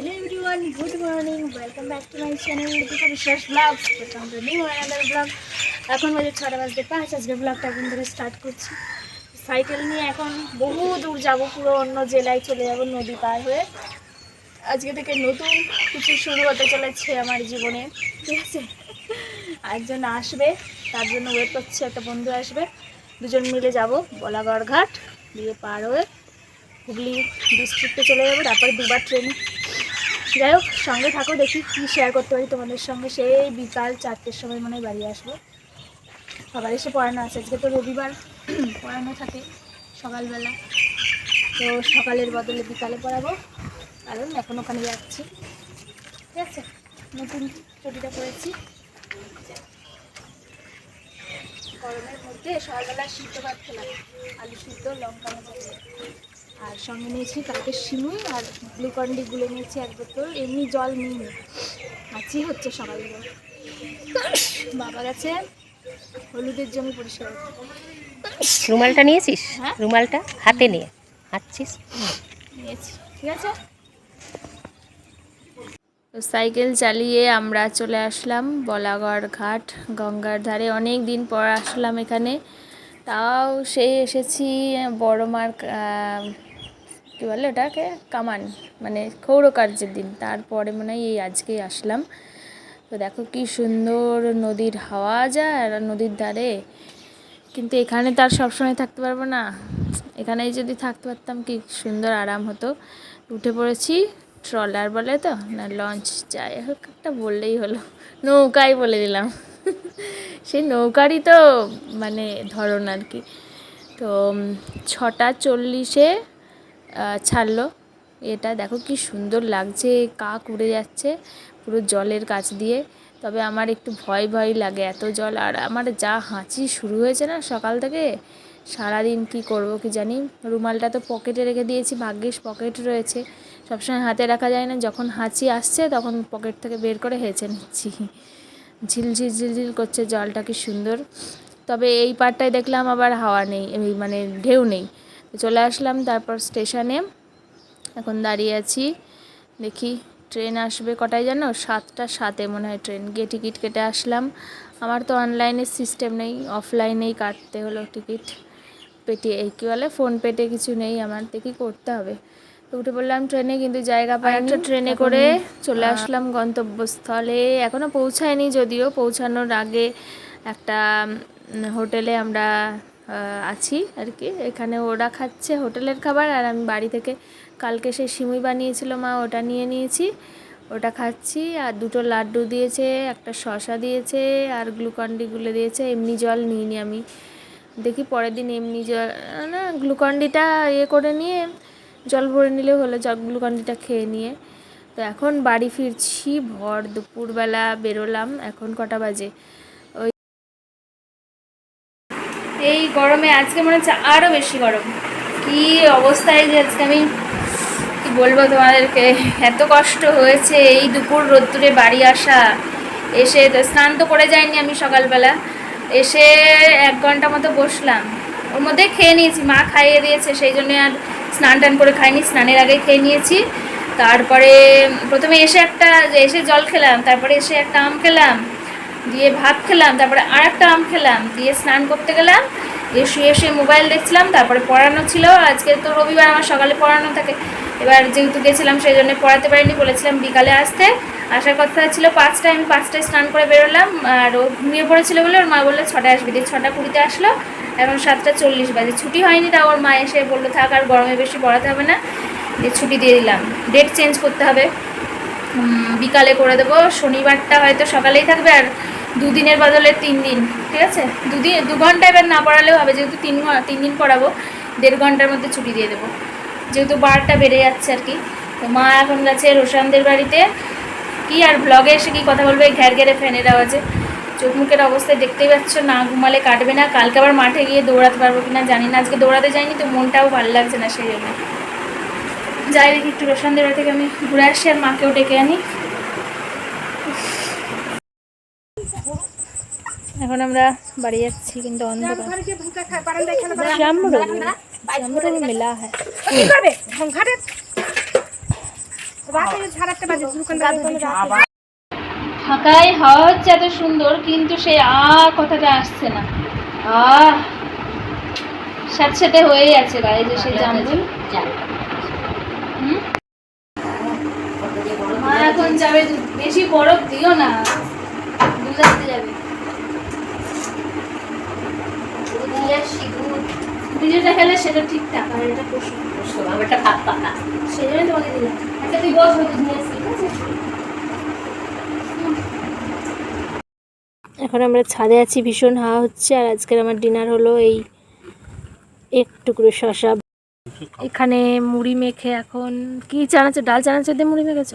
Hello. Everyone, good morning. Welcome back to my channel Ritika Biswas blogs প্রথম to new another blog এখন বাজে ছটা বাজতে পাঁচ আজকে ব্লগটা এখন ধরে স্টার্ট করছি। সাইকেল নিয়ে এখন বহু দূর যাব পুরো অন্য জেলায় চলে যাব নদী পার হয়ে। আজকে থেকে নতুন কিছু শুরু হতে চলেছে আমার জীবনে। ঠিক আছে? একজন আসবে তার জন্য ওয়েট করছে একটা বন্ধু আসবে। দুজন মিলে যাব বলাগড় ঘাট দিয়ে পার হয়ে হুগলি ডিস্ট্রিক্টে চলে যাব তারপরে দুবার ট্রেন যাই হোক, সঙ্গে থাকো, দেখি কী শেয়ার করতে পারি তোমাদের সঙ্গে। সেই বিকাল চারটের সময় মনে হয় বাড়ি আসব। সকালে এসে পড়ানো আছে। আজকে তো রবিবার পড়ানো থাকে সকালবেলা। তো সকালের বদলে বিকালে পড়াবো। কারণ এখন ওখানে যাচ্ছি। ঠিক আছে? নতুন চটিটা পরেছি গরমের মধ্যে সকালবেলা সিদ্ধ ভাত খেলাম। আলু সিদ্ধ, লঙ্কা। আর সঙ্গে নিয়েছি কালকে সিমুই আর গ্লুকন্ডি গুলে নিয়েছি এক বোতল। এমনি জল নিইনি হাঁচি হচ্ছে সকালবেলা বাবা গেছে হলুদের জমি পরিষ্কার। রুমালটা নিয়েছিস? হ্যাঁ। রুমালটা হাতে নিয়ে। হাঁটছিস নিয়েছি। ঠিক আছে? তো সাইকেল চালিয়ে আমরা চলে আসলাম বলাগড় ঘাট গঙ্গার ধারে। অনেক দিন পর আসলাম এখানে। তাও সেই এসেছি বড় মার আহ, কী বলে ওটাকে? কামান মানে ক্ষৌরকার্যের দিন। তারপরে মনে হয় এই আজকেই আসলাম। তো দেখো কি সুন্দর নদীর হাওয়া যায় আর নদীর ধারে। কিন্তু এখানে তো আর সবসময় থাকতে পারব না। এখানে যদি থাকতে পারতাম কি সুন্দর আরাম হতো। উঠে পড়েছি ট্রলার বলে তো, না লঞ্চ যাই হোক, একটা বললেই হলো। নৌকাই বলে দিলাম। সেই নৌকারই তো মানে ধরন আর কি। তো ছটা চল্লিশে ছাড়লো। এটা দেখো কি সুন্দর লাগছে, কাক উড়ে যাচ্ছে পুরো জলের কাছ দিয়ে। তবে আমার একটু ভয় ভয় লাগে এত জল। আর আমার যা হাঁচি শুরু হয়েছে না সকাল থেকে, সারাদিন কি করব কি জানি। রুমালটা তো পকেটে রেখে দিয়েছি, ভাগ্যিস পকেট রয়েছে। সবসময় হাতে রাখা যায় না, যখন হাঁচি আসছে তখন পকেট থেকে বের করে হেঁচে নিচ্ছি। ঝিলঝিল ঝিলঝিল করছে জলটা, কি সুন্দর। তবে এই পারটায় দেখলাম আবার হাওয়া নেই মানে ঢেউ নেই। চলে আসলাম তারপর স্টেশনে। এখন দাঁড়িয়ে আছি। দেখি ট্রেন আসবে কটায় জানো? সাতটা সাতে মনে হয় ট্রেন। গিয়ে টিকিট কেটে আসলাম। আমার তো অনলাইনের সিস্টেম নেই অফলাইনেই কাটতে হলো টিকিট। পেটে এই কী বলে? ফোন পেটে কিছু নেই আমার দেখি করতে হবে। তো উঠে পড়লাম ট্রেনে কিন্তু জায়গা পাই একটা ট্রেনে করে চলে আসলাম গন্তব্যস্থলে। এখনও পৌঁছায়নি যদিও পৌঁছানোর আগে একটা হোটেলে আমরা আছি আর কি। এখানে ওরা খাচ্ছে হোটেলের খাবার আর আমি বাড়ি থেকে কালকে সেই সিমুই বানিয়েছিল মা, ওটা নিয়ে নিয়েছি। ওটা খাচ্ছি আর দুটো লাড্ডু দিয়েছে, একটা শশা দিয়েছে আর গ্লুকন্ডি গুলে দিয়েছে, এমনি জল নিইনি আমি। দেখি পরের দিন এমনি জল, না গ্লুকন্ডিটা ইয়ে করে নিয়ে জল ভরে নিলেও হলো জল গ্লুকন্ডিটা খেয়ে নিয়ে। তো এখন বাড়ি ফিরছি, ভর দুপুরবেলা বেরোলাম, এখন কটা বাজে? এই গরমে আজকে মনে হচ্ছে আরও বেশি গরম। কি অবস্থায় যে আজকে আমি, কি বলব তোমাদেরকে, এত কষ্ট হয়েছে এই দুপুর রোদ্দুরে বাড়ি আসা। এসে তো স্নান তো করে যাইনি আমি সকালবেলা। এসে এক ঘণ্টা মতো বসলাম। ওর মধ্যে খেয়ে নিয়েছি, মা খাইয়ে দিয়েছে, সেই জন্য আর স্নান টান করে খাইনি, স্নানের আগে খেয়ে নিয়েছি। তারপরে প্রথমে এসে একটা এসে জল খেলাম, তারপরে এসে একটা আম খেলাম। দিয়ে ভাত খেলাম, তারপরে আর একটা আম খেলাম, দিয়ে স্নান করতে গেলাম, দিয়ে শুয়ে শুয়ে মোবাইল দেখছিলাম, তারপরে পড়ানো ছিল, আজকে তো রবিবার, আমার সকালে পড়ানো থাকে। এবার যেহেতু গেছিলাম সেই জন্য পড়াতে পারিনি, বলেছিলাম বিকালে আসতে। আসার কথা ছিল পাঁচটায়, আমি পাঁচটায় স্নান করে বেরোলাম, আর ও ঘুমিয়ে পড়েছিল বলে ওর মা বলল, ছটায় আসবে? দিয়ে ছটা কুড়িতে আসলো, এখন সাতটা চল্লিশ বাজে। ছুটি হয়নি তা ওর মা এসে বলল, থাক, আর গরমে বেশি পড়াতে হবে না। দিয়ে ছুটি দিয়ে দিলাম। ডেট চেঞ্জ করতে হবে। বিকালে করে দেবো, শনিবারটা হয়তো সকালেই থাকবে, আর দুদিনের বদলে তিন দিন, ঠিক আছে? দুদিন, দু ঘণ্টা এবার না পড়ালেও হবে, যেহেতু তিন তিন দিন পড়াবো, দেড় ঘণ্টার মধ্যে ছুটি দিয়ে দেবো। যেহেতু বারটা বেড়ে যাচ্ছে আর কি, তো মা এখন গেছে রোশানদের বাড়িতে। কি আর ব্লগে এসে কি কথা বলবে? ঘ্যার ঘেরে ফ্যানের আওয়াজে। চোখ মুখের অবস্থায় দেখতেই পাচ্ছ, না ঘুমালে কাটবে না। কালকে আবার মাঠে গিয়ে দৌড়াতে পারব কিনা জানি না। আজকে দৌড়াতে যাইনি তো মনটাও ভালো লাগছে না সেই জন্য। যাই দেখি একটু রোশানদের বাড়ি থেকে আমি ঘুরে আসি আর মাকেও ডেকে আনি। এখন আমরা বাড়ি যাচ্ছি, কিন্তু অন্ধকার। মেলা হাওয়া হচ্ছে এত সুন্দর, কিন্তু সেই আ কথাটা আসছে না। আহ সাথে হয়ে আছে গায়ে যে সেই জামরুল। হুম? মা এখন যাবে, বেশি বরফ দিও না। দুধ যাবে। ভিডিওটা খেলে সেটা ঠিকঠাক আর এটা পশু সেই জন্য তোমাকে দিলাম। একটা তুই বস হয়তো নিয়ে আসি এখন আমরা ছাদে আছি ভীষণ হাওয়া হচ্ছে আর আজকের আমার ডিনার হলো এই এক টুকরো শশা। এখানে মুড়ি মেখে এখন কি চানাচুর ডাল চানাচুর দিয়ে মুড়ি মেখেছ?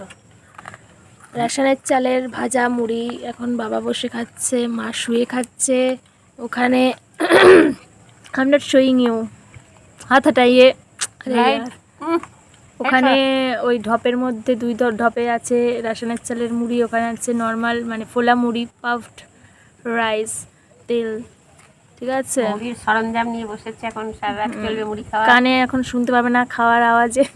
রেশনের চালের ভাজা মুড়ি এখন বাবা বসে খাচ্ছে মা শুয়ে খাচ্ছে। ওখানে আই নট শোয়িং ইউ হাত হাঁটাইয়ে. ওখানে ওই ঢপের মধ্যে দুই ধর ঢপে আছে রেশনের চালের মুড়ি ওখানে আছে নর্মাল মানে ফোলা মুড়ি পাফড রাইস তেল। ঠিক আছে? সরঞ্জাম নিয়ে বসেছে এখন সারা চলবে মুড়ি খাওয়া। কানে এখন শুনতে পাবে না খাওয়ার আওয়াজে।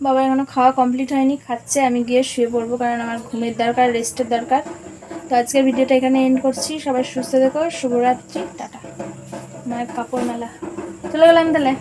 বাবা এখনও খাওয়া কমপ্লিট হয়নি খাচ্ছে আমি গিয়ে শুয়ে পড়ব কারণ আমার ঘুমের দরকার রেস্টের দরকার। তো আজকের ভিডিওটা এখানে এন্ড করছি সবাই সুস্থ থেকো শুভরাত্রি টাটা। মায়ের কাপড় মেলা চলে গেলাম তাহলে